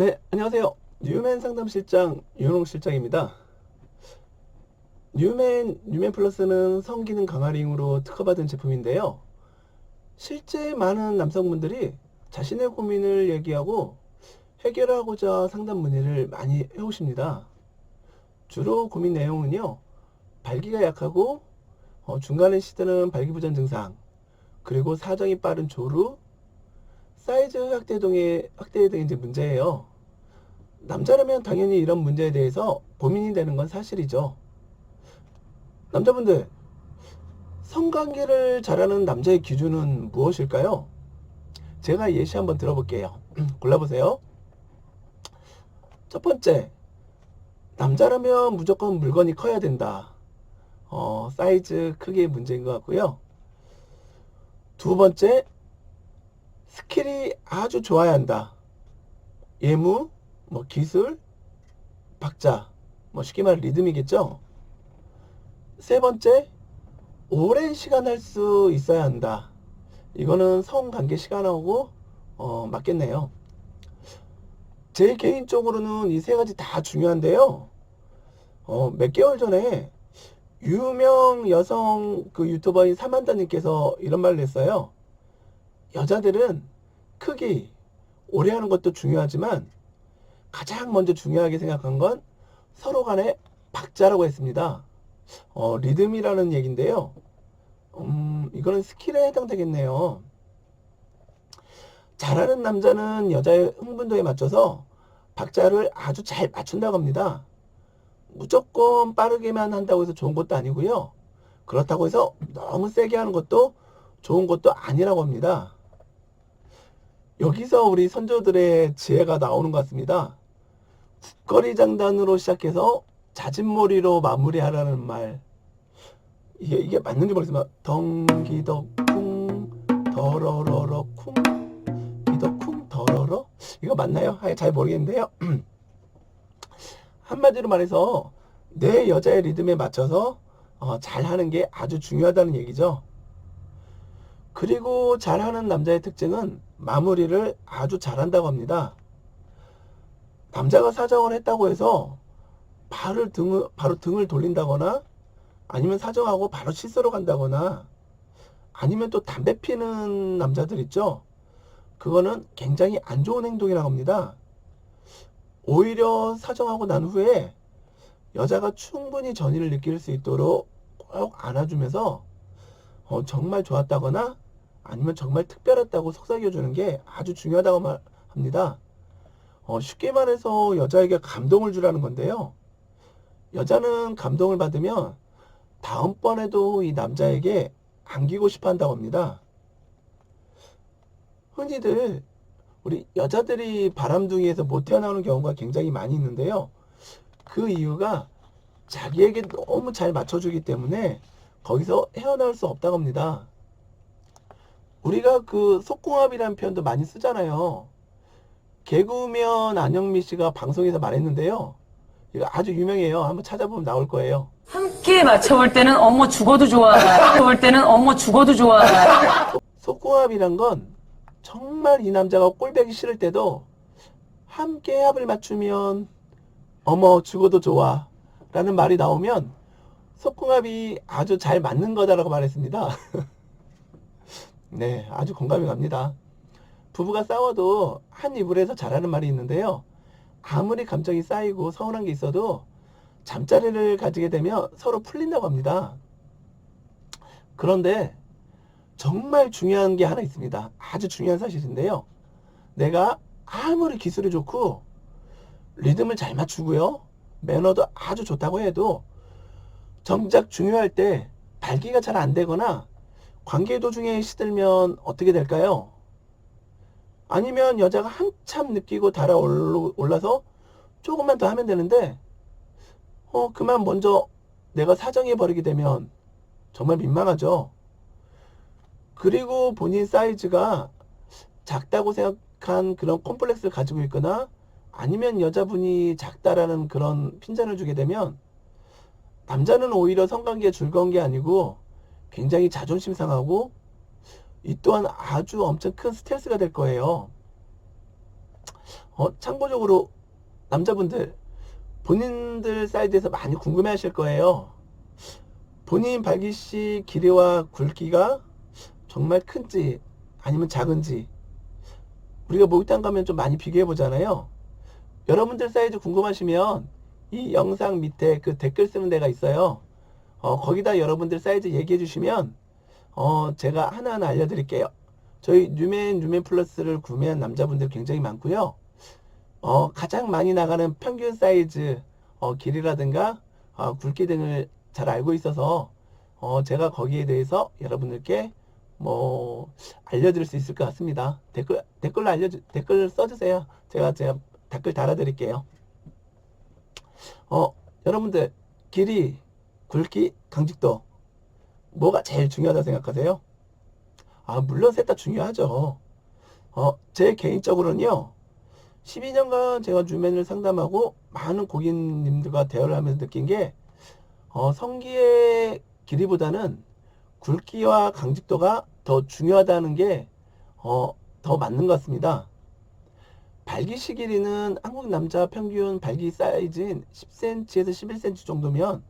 네, 안녕하세요. 뉴맨 상담실장 윤홍 실장입니다. 뉴맨, 뉴맨 플러스는 성기능 강화링으로 특허받은 제품인데요. 실제 많은 남성분들이 자신의 고민을 얘기하고 해결하고자 상담 문의를 많이 해오십니다. 주로 고민 내용은요, 발기가 약하고 어, 중간에 시드는 발기부전 증상, 그리고 사정이 빠른 조루, 사이즈 확대 등의 확대 등의 문제예요. 남자라면 당연히 이런 문제에 대해서 고민이 되는 건 사실이죠. 남자분들, 성관계를 잘하는 남자의 기준은 무엇일까요? 제가 예시 한번 들어볼게요. 골라보세요. 첫 번째, 남자라면 무조건 물건이 커야 된다. 어, 사이즈 크기의 문제인 것 같고요. 두 번째, 스킬이 아주 좋아야 한다. 예무, 뭐 기술, 박자, 뭐 쉽게 말해 리듬이겠죠. 세 번째, 오랜 시간 할 수 있어야 한다. 이거는 성관계 시간하고 어, 맞겠네요. 제 개인적으로는 이 세 가지 다 중요한데요. 어, 몇 개월 전에 유명 여성 그 유튜버인 사만다님께서 이런 말을 했어요. 여자들은 크기, 오래 하는 것도 중요하지만 가장 먼저 중요하게 생각한 건 서로 간의 박자라고 했습니다. 어, 리듬이라는 얘기인데요. 음, 이거는 스킬에 해당되겠네요. 잘하는 남자는 여자의 흥분도에 맞춰서 박자를 아주 잘 맞춘다고 합니다. 무조건 빠르게만 한다고 해서 좋은 것도 아니고요. 그렇다고 해서 너무 세게 하는 것도 좋은 것도 아니라고 합니다. 여기서 우리 선조들의 지혜가 나오는 것 같습니다. 국거리 장단으로 시작해서 자진몰이로 마무리하라는 말. 이게, 이게 맞는지 모르겠지만, 덩기덕쿵, 더러러러 쿵, 기덕쿵, 더러러? 이거 맞나요? 잘 모르겠는데요. 한마디로 말해서, 내 여자의 리듬에 맞춰서 어, 잘하는 게 아주 중요하다는 얘기죠. 그리고 잘하는 남자의 특징은 마무리를 아주 잘한다고 합니다. 남자가 사정을 했다고 해서 발을 등을, 바로 등을 돌린다거나 아니면 사정하고 바로 씻으러 간다거나 아니면 또 담배 피는 남자들 있죠. 그거는 굉장히 안 좋은 행동이라고 합니다. 오히려 사정하고 난 후에 여자가 충분히 전의를 느낄 수 있도록 꼭 안아주면서 어, 정말 좋았다거나 아니면 정말 특별했다고 속삭여주는 게 아주 중요하다고 말, 합니다. 어, 쉽게 말해서 여자에게 감동을 주라는 건데요. 여자는 감동을 받으면 다음번에도 이 남자에게 안기고 싶어 한다고 합니다. 흔히들 우리 여자들이 바람둥이에서 못 태어나오는 경우가 굉장히 많이 있는데요. 그 이유가 자기에게 너무 잘 맞춰주기 때문에 거기서 헤어나올 수 없다고 합니다. 우리가 그 속궁합이라는 표현도 많이 쓰잖아요. 개그우먼 안영미 씨가 방송에서 말했는데요. 이거 아주 유명해요. 한번 찾아보면 나올 거예요. 함께 맞춰볼 때는 어머 죽어도 좋아. 볼 때는 어머 죽어도 좋아. 속궁합이란 건 정말 이 남자가 꼴배기 싫을 때도 함께 합을 맞추면 어머 죽어도 좋아 라는 말이 나오면 속궁합이 아주 잘 맞는 거다라고 말했습니다. 네, 아주 공감이 갑니다. 부부가 싸워도 한 이불에서 잘하는 말이 있는데요. 아무리 감정이 쌓이고 서운한 게 있어도 잠자리를 가지게 되면 서로 풀린다고 합니다. 그런데 정말 중요한 게 하나 있습니다. 아주 중요한 사실인데요. 내가 아무리 기술이 좋고 리듬을 잘 맞추고요. 매너도 아주 좋다고 해도 정작 중요할 때 발기가 잘 안 되거나 관계 도중에 시들면 어떻게 될까요? 아니면 여자가 한참 느끼고 달아올라서 조금만 더 하면 되는데 어 그만 먼저 내가 사정해 버리게 되면 정말 민망하죠. 그리고 본인 사이즈가 작다고 생각한 그런 콤플렉스를 가지고 있거나 아니면 여자분이 작다라는 그런 핀잔을 주게 되면 남자는 오히려 성관계에 즐거운 게 아니고 굉장히 자존심 상하고 이 또한 아주 엄청 큰 스트레스가 될 거예요. 어, 참고적으로 남자분들 본인들 사이즈에서 많이 궁금해 하실 거예요. 본인 발기씨 길이와 굵기가 정말 큰지 아니면 작은지 우리가 목욕탕 가면 좀 많이 비교해 보잖아요. 여러분들 사이즈 궁금하시면 이 영상 밑에 그 댓글 쓰는 데가 있어요. 어, 거기다 여러분들 사이즈 얘기해 주시면 어, 제가 하나하나 알려드릴게요. 저희 뉴맨 뉴맨 플러스를 구매한 남자분들 굉장히 많고요. 어, 가장 많이 나가는 평균 사이즈 어, 길이라든가 어, 굵기 등을 잘 알고 있어서 어, 제가 거기에 대해서 여러분들께 뭐 알려드릴 수 있을 것 같습니다. 댓글 댓글로 알려 댓글 써주세요. 제가 제가 댓글 달아드릴게요. 어 여러분들 길이, 굵기, 강직도 뭐가 제일 중요하다 생각하세요? 아 물론 셋 다 중요하죠. 어 제 개인적으로는요. 12년간 제가 주맨을 상담하고 많은 고객님들과 대화를 하면서 느낀 게 어, 성기의 길이보다는 굵기와 강직도가 더 중요하다는 게, 어, 더 맞는 것 같습니다. 발기시 길이는 한국 남자 평균 발기 사이즈인 10cm에서 11cm 정도면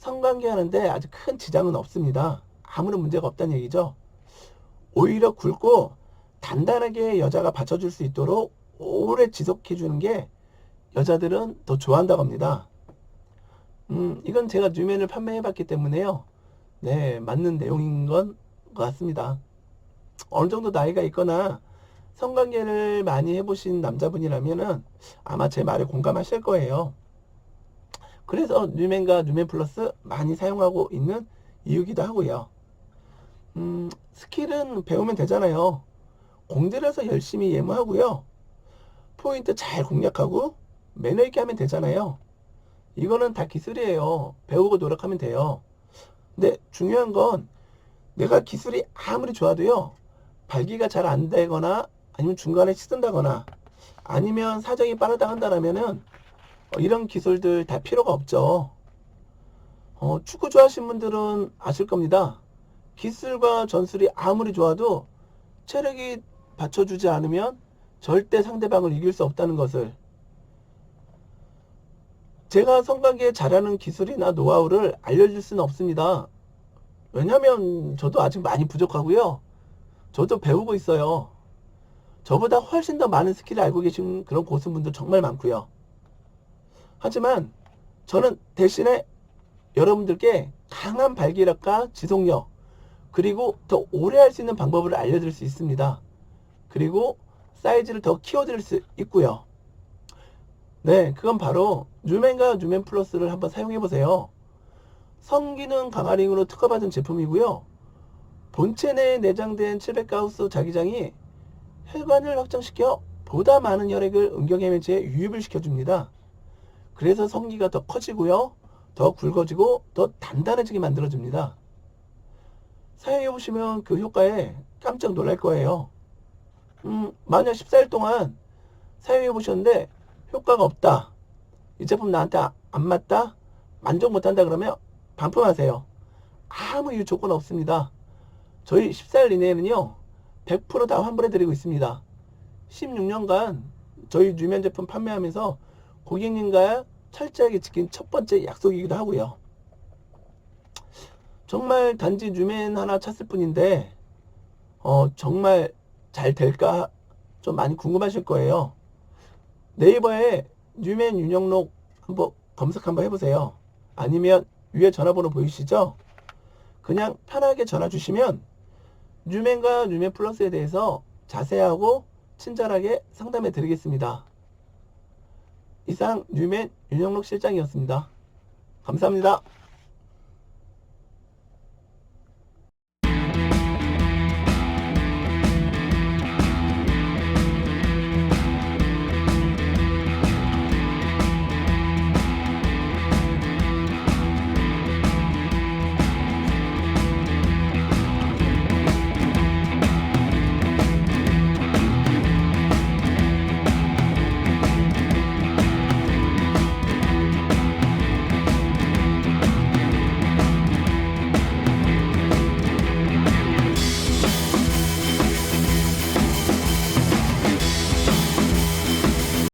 성관계 하는데 아주 큰 지장은 없습니다. 아무런 문제가 없다는 얘기죠. 오히려 굵고 단단하게 여자가 받쳐줄 수 있도록 오래 지속해 주는 게 여자들은 더 좋아한다고 합니다. 음, 이건 제가 뉴맨을 판매해 봤기 때문에요. 네, 맞는 내용인 건것 같습니다. 어느 정도 나이가 있거나 성관계를 많이 해보신 남자분이라면은 아마 제 말에 공감하실 거예요. 그래서 뉴맨과 뉴맨 플러스 많이 사용하고 있는 이유기도 하고요. 음, 스킬은 배우면 되잖아요. 공들여서 열심히 예무하고요. 포인트 잘 공략하고 매너 있게 하면 되잖아요. 이거는 다 기술이에요. 배우고 노력하면 돼요. 근데 중요한 건 내가 기술이 아무리 좋아도요. 발기가 잘 안 되거나 아니면 중간에 시든다거나 아니면 사정이 빠르다 한다라면은 어, 이런 기술들 다 필요가 없죠. 어, 축구 좋아하시는 분들은 아실 겁니다. 기술과 전술이 아무리 좋아도 체력이 받쳐주지 않으면 절대 상대방을 이길 수 없다는 것을 제가 성관계 잘하는 기술이나 노하우를 알려줄 수는 없습니다. 왜냐면 저도 아직 많이 부족하고요. 저도 배우고 있어요. 저보다 훨씬 더 많은 스킬을 알고 계신 그런 고수분들 정말 많고요. 하지만 저는 대신에 여러분들께 강한 발기력과 지속력 그리고 더 오래 할 수 있는 방법을 알려드릴 수 있습니다. 그리고 사이즈를 더 키워드릴 수 있고요. 네, 그건 바로 뉴맨과 뉴맨 플러스를 한번 사용해 보세요. 성기능 강화링으로 특허받은 제품이고요. 본체 내에 내장된 700가우스 자기장이 혈관을 확장시켜 보다 많은 혈액을 음경해면체에 유입을 시켜줍니다. 그래서 성기가 더 커지고요. 더 굵어지고 더 단단해지게 만들어줍니다. 사용해 보시면 그 효과에 깜짝 놀랄 거예요. 음, 만약 14일 동안 사용해 보셨는데 효과가 없다. 이 제품 나한테 아- 안 맞다. 만족 못 한다 그러면 반품하세요. 아무 이유 조건 없습니다. 저희 14일 이내에는요, 100%다 환불해 드리고 있습니다. 16년간 저희 뉴면 제품 판매하면서 고객님과 철저하게 지킨 첫 번째 약속이기도 하고요. 정말 단지 뉴맨 하나 찼을 뿐인데, 어, 정말 잘 될까 좀 많이 궁금하실 거예요. 네이버에 뉴맨 윤영록 한번 검색 한번 해보세요. 아니면 위에 전화번호 보이시죠? 그냥 편하게 전화 주시면 뉴맨과 뉴맨 플러스에 대해서 자세하고 친절하게 상담해 드리겠습니다. 이상 뉴맨 윤영록 실장이었습니다. 감사합니다.